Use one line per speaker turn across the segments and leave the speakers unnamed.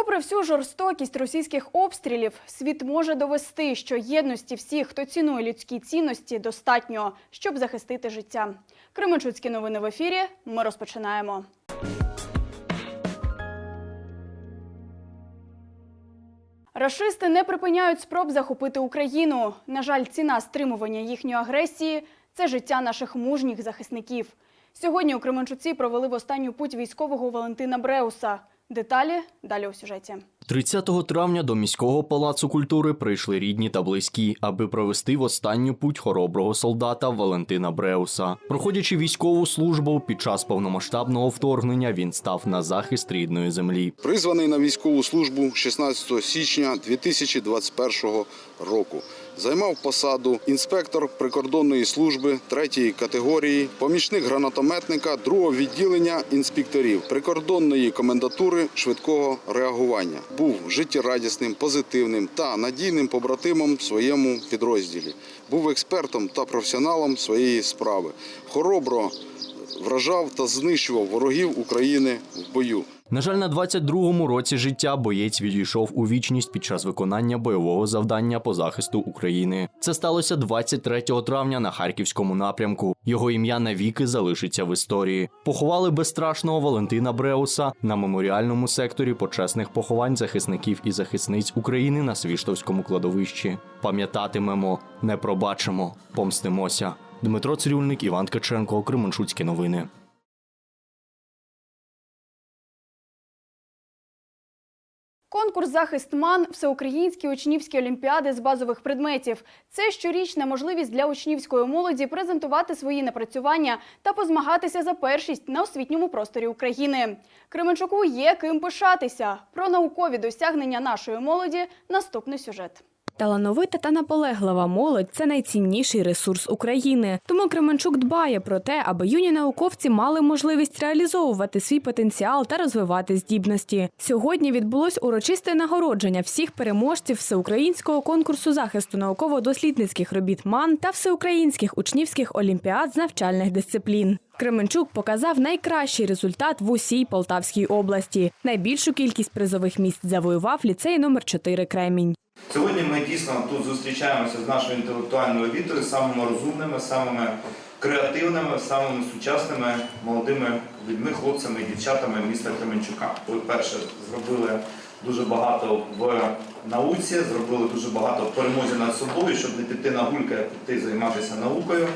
Попри всю жорстокість російських обстрілів, світ може довести, що єдності всіх, хто цінує людські цінності, достатньо, щоб захистити життя. Кременчуцькі новини в ефірі. Ми розпочинаємо. Рашисти не припиняють спроб захопити Україну. На жаль, ціна стримування їхньої агресії це життя наших мужніх захисників. Сьогодні у Кременчуці провели в останню путь військового Валентина Бреуса. Деталі далі у сюжеті.
30 травня до міського палацу культури прийшли рідні та близькі, аби провести в останню путь хороброго солдата Валентина Бреуса. Проходячи військову службу під час повномасштабного вторгнення, він став на захист рідної землі.
Призваний на військову службу 16 січня 2021 року. Займав посаду інспектор прикордонної служби третьої категорії, помічник гранатометника другого відділення інспекторів прикордонної комендатури швидкого реагування. Був життєрадісним, позитивним та надійним побратимом в своєму підрозділі. Був експертом та професіоналом своєї справи. Хоробро вражав та знищував ворогів України в бою.
На жаль, на 22-му році життя боєць відійшов у вічність під час виконання бойового завдання по захисту України. Це сталося 23 травня на харківському напрямку. Його ім'я навіки залишиться в історії. Поховали безстрашного Валентина Бреуса на меморіальному секторі почесних поховань захисників і захисниць України на Свіштовському кладовищі. Пам'ятатимемо, не пробачимо, помстимося. Дмитро Цирюльник, Іван Ткаченко, Кременчуцькі новини.
Конкурс Захист МАН всеукраїнські учнівські олімпіади з базових предметів. Це щорічна можливість для учнівської молоді презентувати свої напрацювання та позмагатися за першість на освітньому просторі України. Кременчуку є ким пишатися. Про наукові досягнення нашої молоді наступний сюжет.
Талановита та наполеглива молодь це найцінніший ресурс України. Тому Кременчук дбає про те, аби юні науковці мали можливість реалізовувати свій потенціал та розвивати здібності. Сьогодні відбулось урочисте нагородження всіх переможців всеукраїнського конкурсу захисту науково-дослідницьких робіт МАН та всеукраїнських учнівських олімпіад з навчальних дисциплін. Кременчук показав найкращий результат в усій Полтавській області. Найбільшу кількість призових місць завоював ліцей номер 4 Кремінь.
Сьогодні ми дійсно тут зустрічаємося з нашою інтелектуальною елітою, самими розумними, самими креативними, самими сучасними молодими людьми, хлопцями і дівчатами міста Кременчука. Ви перше зробили дуже багато в науці, зробили дуже багато в перемозі над собою, щоб не піти на гульки, а піти займатися наукою,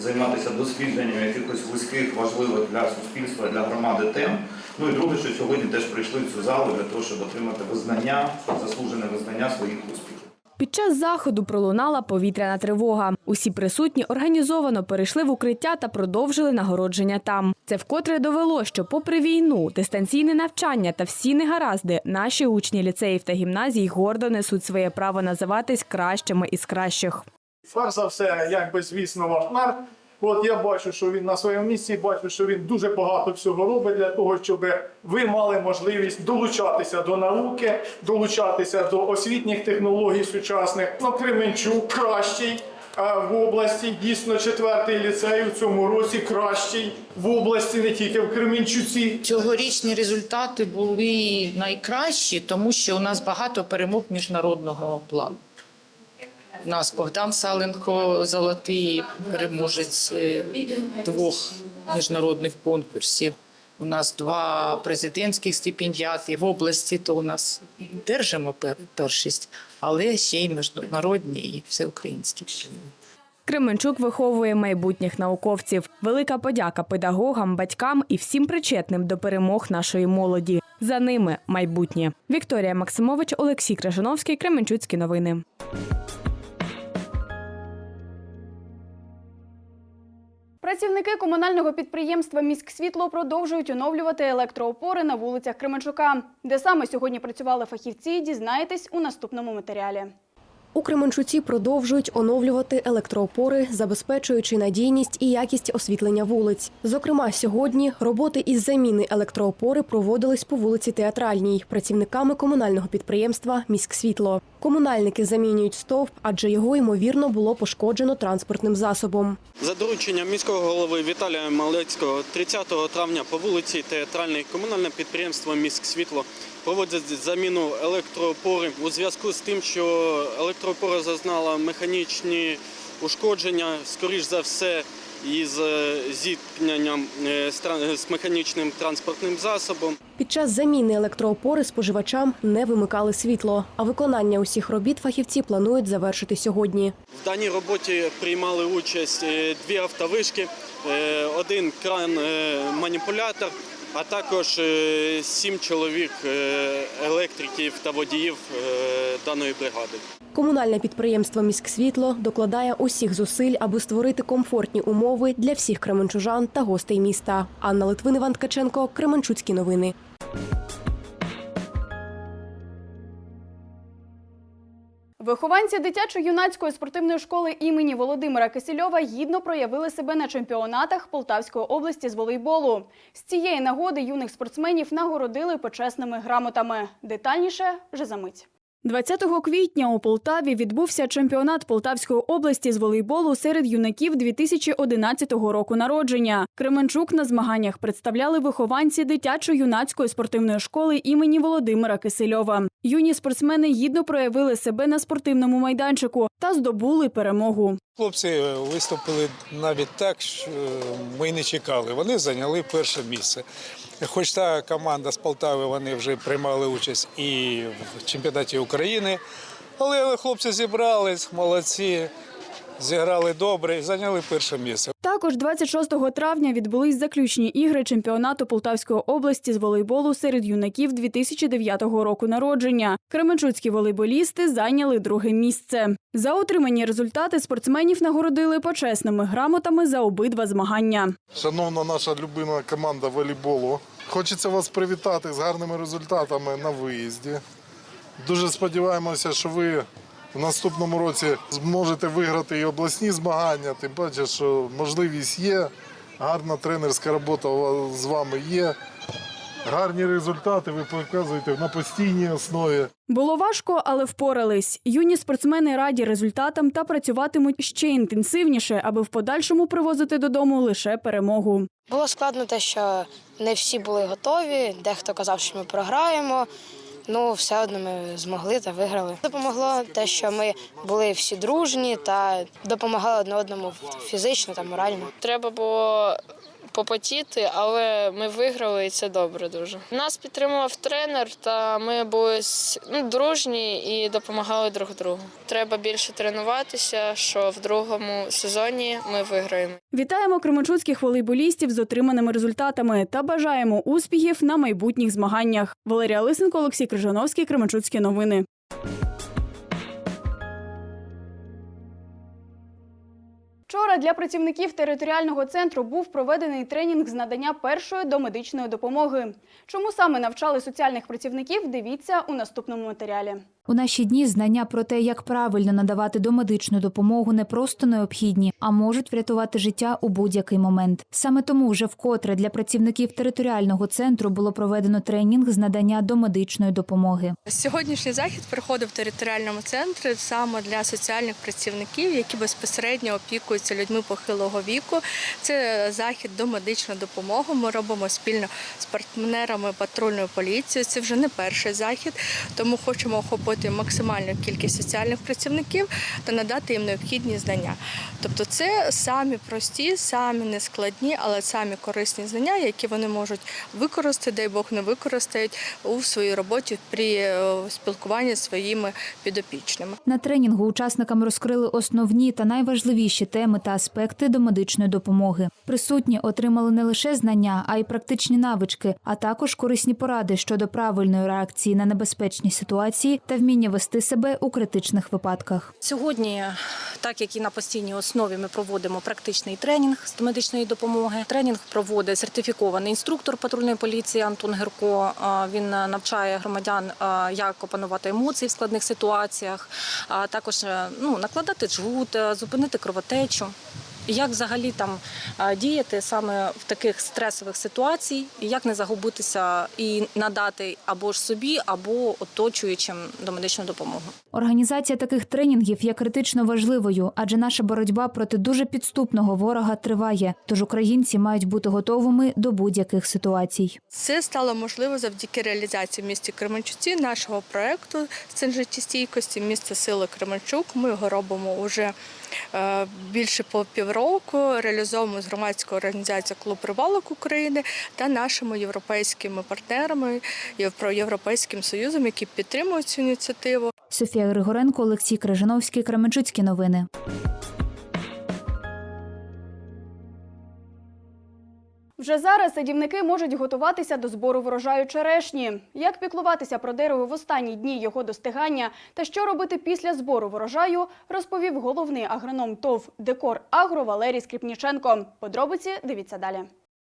займатися дослідженням якихось вузьких, важливих для суспільства, для громади тем. Ну і друге, що сьогодні теж прийшли в цю залу для того, щоб отримати визнання, заслужене визнання своїх успіхів.
Під час заходу пролунала повітряна тривога. Усі присутні організовано перейшли в укриття та продовжили нагородження там. Це вкотре довело, що, попри війну, дистанційне навчання та всі негаразди, наші учні ліцеїв та гімназій гордо несуть своє право називатись кращими із кращих.
Перш за все, якби звісно, ваш мер. От я бачу, що він на своєму місці, бачу, що він дуже багато всього робить для того, щоб ви мали можливість долучатися до науки, долучатися до освітніх технологій сучасних. Ну, Кременчук кращий е, в області. Дійсно, четвертий ліцей у цьому році кращий в області, не тільки в Кременчуці.
Цьогорічні результати були найкращі, тому що у нас багато перемог міжнародного плану. У нас Богдан Саленко, золотий переможець е, двох міжнародних конкурсів. У нас два президентських стипендіати в області, то у нас держимо першість, але ще й міжнародні і всеукраїнські.
Кременчук виховує майбутніх науковців. Велика подяка педагогам, батькам і всім причетним до перемог нашої молоді. За ними майбутнє. Вікторія Максимович, Олексій Крижановський, Кременчуцькі новини.
Працівники комунального підприємства «Міськсвітло» продовжують оновлювати електроопори на вулицях Кременчука. Де саме сьогодні працювали фахівці, дізнаєтесь у наступному матеріалі.
У Кременчуці продовжують оновлювати електроопори, забезпечуючи надійність і якість освітлення вулиць. Зокрема, сьогодні роботи із заміни електроопори проводились по вулиці Театральній працівниками комунального підприємства Міськсвітло. Комунальники замінюють стовп, адже його ймовірно було пошкоджено транспортним засобом.
За дорученням міського голови Віталія Малецького 30 травня по вулиці Театральній комунальне підприємство «Міськсвітло» проводить заміну електроопори у зв'язку з тим, що електроопора зазнала механічні ушкодження, скоріш за все, із е, зіткненням е, з механічним транспортним засобом.
Під час заміни електроопори споживачам не вимикали світло, а виконання усіх робіт фахівці планують завершити сьогодні.
В даній роботі приймали участь е, дві автовишки, е, один кран-маніпулятор, а також е, сім чоловік е, електриків та водіїв е, даної бригади.
Комунальне підприємство Міськсвітло докладає усіх зусиль, аби створити комфортні умови для всіх кременчужан та гостей міста. Анна Литвин, Іван Ткаченко, Кременчуцькі новини.
Вихованці дитячо-юнацької спортивної школи імені Володимира Кисельова гідно проявили себе на чемпіонатах Полтавської області з волейболу. З цієї нагоди юних спортсменів нагородили почесними грамотами. Детальніше вже за мить. 20 квітня у Полтаві відбувся чемпіонат Полтавської області з волейболу серед юнаків 2011 року народження. Кременчук на змаганнях представляли вихованці дитячо-юнацької спортивної школи імені Володимира Кисельова. Юні спортсмени гідно проявили себе на спортивному майданчику та здобули перемогу.
Хлопці е, виступили навіть так, що ми не чекали. Вони зайняли перше місце. Хоч та команда з Полтави вони вже приймали участь і в чемпіонаті України, але хлопці зібрались, молодці, зіграли добре і зайняли перше місце.
Також 26 травня відбулись заключні ігри чемпіонату Полтавської області з волейболу серед юнаків 2009 року народження. Кременчуцькі волейболісти зайняли друге місце. За отримані результати спортсменів нагородили почесними грамотами за обидва змагання.
Шановна наша любима команда волейболу. Хочеться вас привітати з гарними результатами на виїзді. Дуже сподіваємося, що ви в наступному році зможете виграти і обласні змагання. Тим паче, що можливість є, гарна тренерська робота з вами є. Гарні результати ви показуєте на постійній основі.
Було важко, але впорались. Юні спортсмени раді результатам та працюватимуть ще інтенсивніше, аби в подальшому привозити додому лише перемогу.
Було складно те, що не всі були готові, дехто казав, що ми програємо. Ну, все одно ми змогли та виграли. Допомогло те, що ми були всі дружні та допомагали одне одному фізично та морально.
Треба було попотіти, але ми виграли, і це добре дуже. Нас підтримував тренер, та ми були ну, дружні і допомагали друг другу. Треба більше тренуватися, що в другому сезоні ми виграємо.
Вітаємо кременчуцьких волейболістів з отриманими результатами та бажаємо успіхів на майбутніх змаганнях. Валерія Лисенко, Олексій Крижановський, Кременчуцькі новини. Вчора для працівників територіального центру був проведений тренінг з надання першої домедичної допомоги. Чому саме навчали соціальних працівників? Дивіться у наступному матеріалі.
У наші дні знання про те, як правильно надавати домедичну допомогу, не просто необхідні, а можуть врятувати життя у будь-який момент. Саме тому вже вкотре для працівників територіального центру було проведено тренінг з надання домедичної допомоги.
Сьогоднішній захід проходив в територіальному центрі саме для соціальних працівників, які безпосередньо опікуються людьми похилого віку. Це захід до медичної допомоги. Ми робимо спільно з партнерами патрульної поліції. Це вже не перший захід, тому хочемо охопити максимальну кількість соціальних працівників та надати їм необхідні знання. Тобто, це самі прості, самі нескладні, але самі корисні знання, які вони можуть використати, дай Бог не використають у своїй роботі при е, спілкуванні з своїми підопічними.
На тренінгу учасникам розкрили основні та найважливіші теми та аспекти домедичної допомоги. Присутні отримали не лише знання, а й практичні навички, а також корисні поради щодо правильної реакції на небезпечні ситуації та вміння вести себе у критичних випадках.
Сьогодні, так як і на постійній основі, ми проводимо практичний тренінг з медичної допомоги. Тренінг проводить сертифікований інструктор патрульної поліції Антон Герко. Він навчає громадян, як опанувати емоції в складних ситуаціях, а також е, ну, накладати джгут, е, зупинити кровотечу. Як взагалі там діяти саме в таких стресових ситуаціях, і як не загубитися і надати або ж собі, або оточуючим домедичну допомогу.
Організація таких тренінгів є критично важливою, адже наша боротьба проти дуже підступного ворога триває. Тож українці мають бути готовими до будь-яких ситуацій.
Це стало можливо завдяки реалізації в місті Кременчуці нашого проекту «Сцен життєстійкості місце сили Кременчук. Ми його робимо вже е, більше по півроку. Реалізовуємо з громадською організацією Клуб Рибалок України та нашими європейськими партнерами Європейським Союзом, які підтримують цю ініціативу.
Софія Григоренко, Олексій Крижановський, Кременчуцькі новини.
Вже зараз садівники можуть готуватися до збору врожаю черешні. Як піклуватися про дерево в останні дні його достигання та що робити після збору врожаю, розповів головний агроном ТОВ «Декор Агро» Валерій Скрипніченко. Подробиці дивіться далі.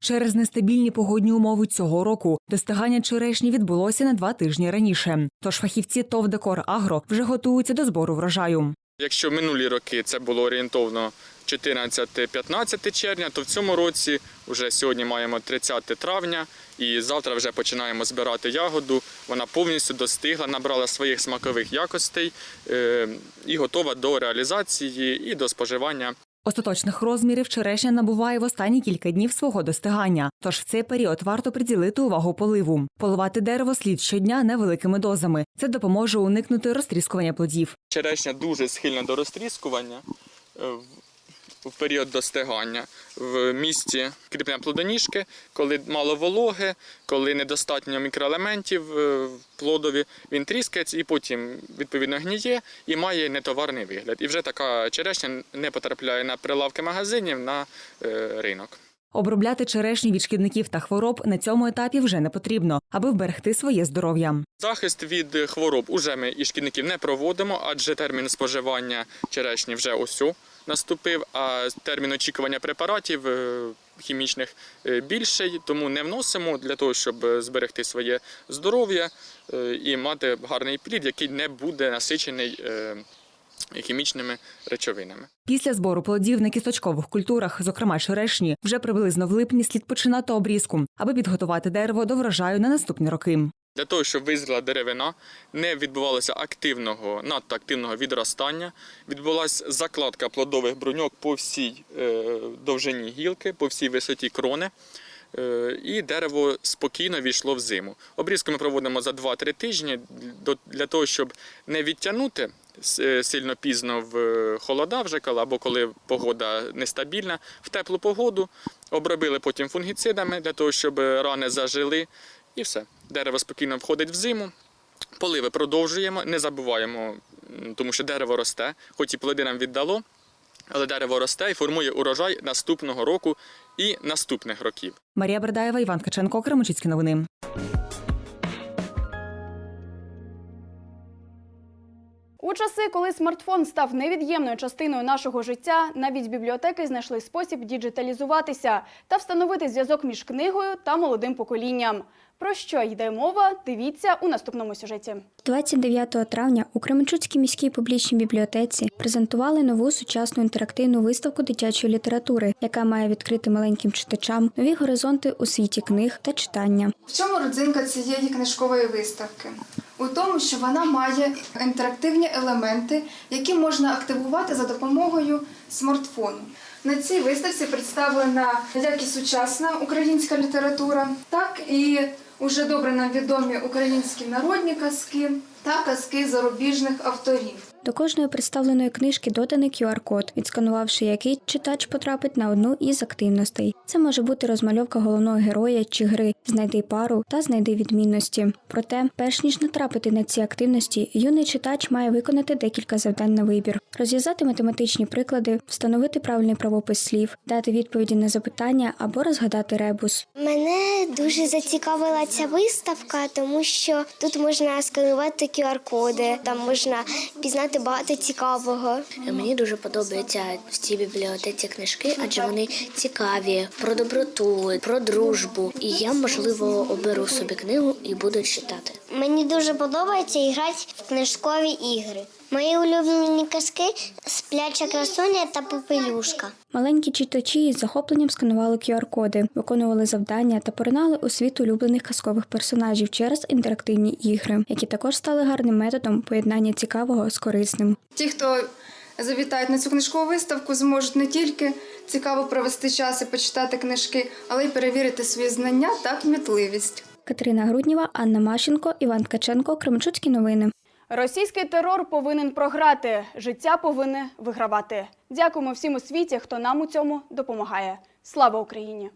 Через нестабільні погодні умови цього року достигання черешні відбулося на два тижні раніше. Тож фахівці ТОВ «Декор Агро» вже готуються до збору врожаю.
Якщо минулі роки це було орієнтовно 14-15 червня, то в цьому році вже сьогодні маємо 30 травня і завтра вже починаємо збирати ягоду. Вона повністю достигла, набрала своїх смакових якостей е, і готова до реалізації і до споживання.
Остаточних розмірів черешня набуває в останні кілька днів свого достигання. Тож в цей період варто приділити увагу поливу. Поливати дерево слід щодня невеликими дозами. Це допоможе уникнути розтріскування плодів.
Черешня дуже схильна до розтріскування е, в- період достигання. В місці кріплення плодоніжки, коли мало вологи, коли недостатньо мікроелементів е, в плодові, він тріскається і потім відповідно гніє і має нетоварний вигляд. І вже така черешня не потрапляє на прилавки магазинів на е, ринок.
Обробляти черешні від шкідників та хвороб на цьому етапі вже не потрібно, аби вберегти своє здоров'я.
Захист від хвороб уже ми і шкідників не проводимо, адже термін споживання черешні вже о наступив, а термін очікування препаратів е, хімічних е, більший, тому не вносимо для того, щоб е, зберегти своє здоров'я і мати гарний плід, який не буде насичений хімічними речовинами.
Після збору плодів на кісточкових культурах, зокрема черешні, вже приблизно в липні слід починати обрізку, аби підготувати дерево до врожаю на наступні роки.
Для того, щоб визріла деревина, не відбувалося активного, надто активного відростання. Відбулася закладка плодових бруньок по всій е, довжині гілки, по всій висоті крони. е, І дерево спокійно війшло в зиму. Обрізку ми проводимо за 2-3 тижні для того, щоб не відтягнути е, сильно пізно в холода вже або коли погода нестабільна, в теплу погоду. Обробили потім фунгіцидами для того, щоб рани зажили. І все. Дерево спокійно входить в зиму. Поливи продовжуємо, не забуваємо, тому що дерево росте, хоч і плоди нам віддало, але дерево росте і формує урожай наступного року і наступних років.
Марія Бердаєва, Іван Каченко, Кременчуцькі новини.
У часи, коли смартфон став невід'ємною частиною нашого життя, навіть бібліотеки знайшли спосіб діджиталізуватися та встановити зв'язок між книгою та молодим поколінням. Про що йде мова? Дивіться у наступному сюжеті.
29 травня у Кременчуцькій міській публічній бібліотеці презентували нову сучасну інтерактивну виставку дитячої літератури, яка має відкрити маленьким читачам нові горизонти у світі книг та читання.
В чому родзинка цієї книжкової виставки? У тому, що вона має інтерактивні елементи, які можна активувати за допомогою смартфону. На цій виставці представлена як і сучасна українська література, так і уже добре нам відомі українські народні казки та казки зарубіжних авторів.
До кожної представленої книжки доданий QR-код, відсканувавши який читач потрапить на одну із активностей. Це може бути розмальовка головного героя чи гри, знайди пару та знайди відмінності. Проте, перш ніж натрапити на ці активності, юний читач має виконати декілька завдань на вибір: розв'язати математичні приклади, встановити правильний правопис слів, дати відповіді на запитання або розгадати ребус.
Мене дуже зацікавила ця виставка, тому що тут можна сканувати QR-коди, там можна пізнати багато цікавого.
Мені дуже подобаються в цій бібліотеці книжки, адже вони цікаві про доброту, про дружбу. І я, можливо, оберу собі книгу і буду читати.
Мені дуже подобається грати в книжкові ігри. Мої улюблені казки спляча красуня та попелюшка.
Маленькі читачі із захопленням сканували QR-коди, виконували завдання та поринали у світ улюблених казкових персонажів через інтерактивні ігри, які також стали гарним методом поєднання цікавого з корисним.
Ті, хто завітають на цю книжкову виставку, зможуть не тільки цікаво провести час і почитати книжки, але й перевірити свої знання та кмітливість.
Катерина Грудніва, Анна Мащенко, Іван Ткаченко, Кремчуцькі новини.
Російський терор повинен програти, життя повинне вигравати. Дякуємо всім у світі, хто нам у цьому допомагає. Слава Україні!